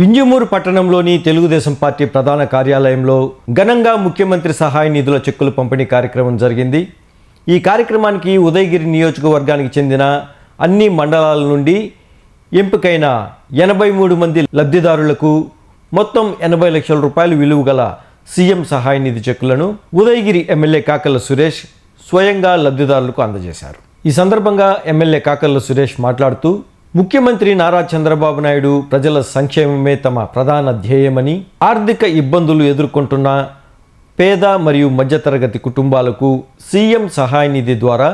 వింజమూరు పట్టణంలోని తెలుగుదేశం పార్టీ ప్రధాన కార్యాలయంలో ఘనంగా ముఖ్యమంత్రి సహాయ నిధుల చెక్కులు పంపిణీ కార్యక్రమం జరిగింది. ఈ కార్యక్రమానికి ఉదయగిరి నియోజకవర్గానికి చెందిన అన్ని మండలాల నుండి ఎంపికైన ఎనభై మూడు మంది లబ్ధిదారులకు మొత్తం ఎనభై లక్షల రూపాయలు విలువ గల సీఎం సహాయ నిధి చెక్కులను ఉదయగిరి ఎమ్మెల్యే కాకల సురేష్ స్వయంగా లబ్ధిదారులకు అందజేశారు. ఈ సందర్భంగా ఎమ్మెల్యే కాకర్ల సురేష్ మాట్లాడుతూ ముఖ్యమంత్రి నారా చంద్రబాబు నాయుడు ప్రజల సంక్షేమమే తమ ప్రధాన ధ్యేయమని ఆర్థిక ఇబ్బందులు ఎదుర్కొంటున్న పేద మరియు మధ్యతరగతి కుటుంబాలకు సీఎం సహాయ నిధి ద్వారా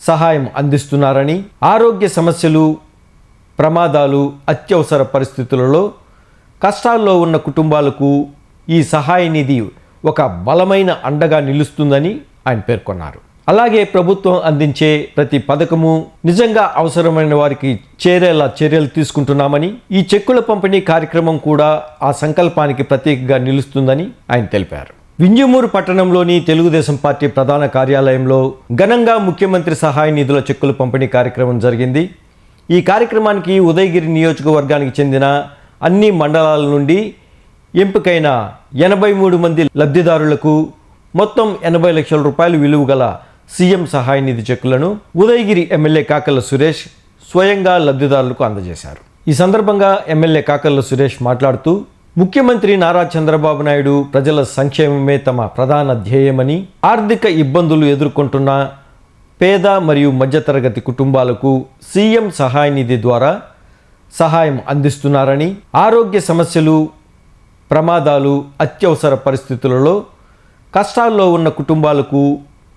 సహాయం అందిస్తున్నారని ఆరోగ్య సమస్యలు ప్రమాదాలు అత్యవసర పరిస్థితులలో కష్టాల్లో ఉన్న కుటుంబాలకు ఈ సహాయ నిధి ఒక బలమైన అండగా నిలుస్తుందని ఆయన పేర్కొన్నారు. అలాగే ప్రభుత్వం అందించే ప్రతి పథకము నిజంగా అవసరమైన వారికి చేరేలా చర్యలు తీసుకుంటున్నామని ఈ చెక్కుల పంపిణీ కార్యక్రమం కూడా ఆ సంకల్పానికి ప్రతీకగా నిలుస్తుందని ఆయన తెలిపారు. వింజమూరు పట్టణంలోని తెలుగుదేశం పార్టీ ప్రధాన కార్యాలయంలో ఘనంగా ముఖ్యమంత్రి సహాయ నిధుల చెక్కుల పంపిణీ కార్యక్రమం జరిగింది. ఈ కార్యక్రమానికి ఉదయగిరి నియోజకవర్గానికి చెందిన అన్ని మండలాల నుండి ఎంపికైన ఎనభై మూడు మంది లబ్ధిదారులకు మొత్తం ఎనభై లక్షల రూపాయలు విలువ గల సీఎం సహాయ నిధి చెక్కులను ఉదయగిరి ఎమ్మెల్యే కాకల సురేష్ స్వయంగా లబ్ధిదారులకు అందజేశారు. ఈ సందర్భంగా ఎమ్మెల్యే కాకల్ల సురేష్ మాట్లాడుతూ ముఖ్యమంత్రి నారా చంద్రబాబు నాయుడు ప్రజల సంక్షేమమే తమ ప్రధాన ధ్యేయమని ఆర్థిక ఇబ్బందులు ఎదుర్కొంటున్న పేద మరియు మధ్యతరగతి కుటుంబాలకు సీఎం సహాయ నిధి ద్వారా సహాయం అందిస్తున్నారని ఆరోగ్య సమస్యలు ప్రమాదాలు అత్యవసర పరిస్థితులలో కష్టాల్లో ఉన్న కుటుంబాలకు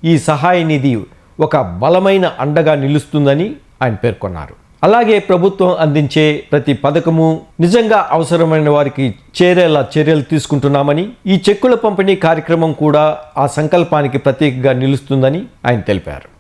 ఈ సహాయ నిధి ఒక బలమైన అండగా నిలుస్తుందని ఆయన పేర్కొన్నారు. అలాగే ప్రభుత్వం అందించే ప్రతి పథకము నిజంగా అవసరమైన వారికి చేరేలా చర్యలు తీసుకుంటున్నామని ఈ చెక్కుల పంపిణీ కార్యక్రమం కూడా ఆ సంకల్పానికి ప్రతీకగా నిలుస్తుందని ఆయన తెలిపారు.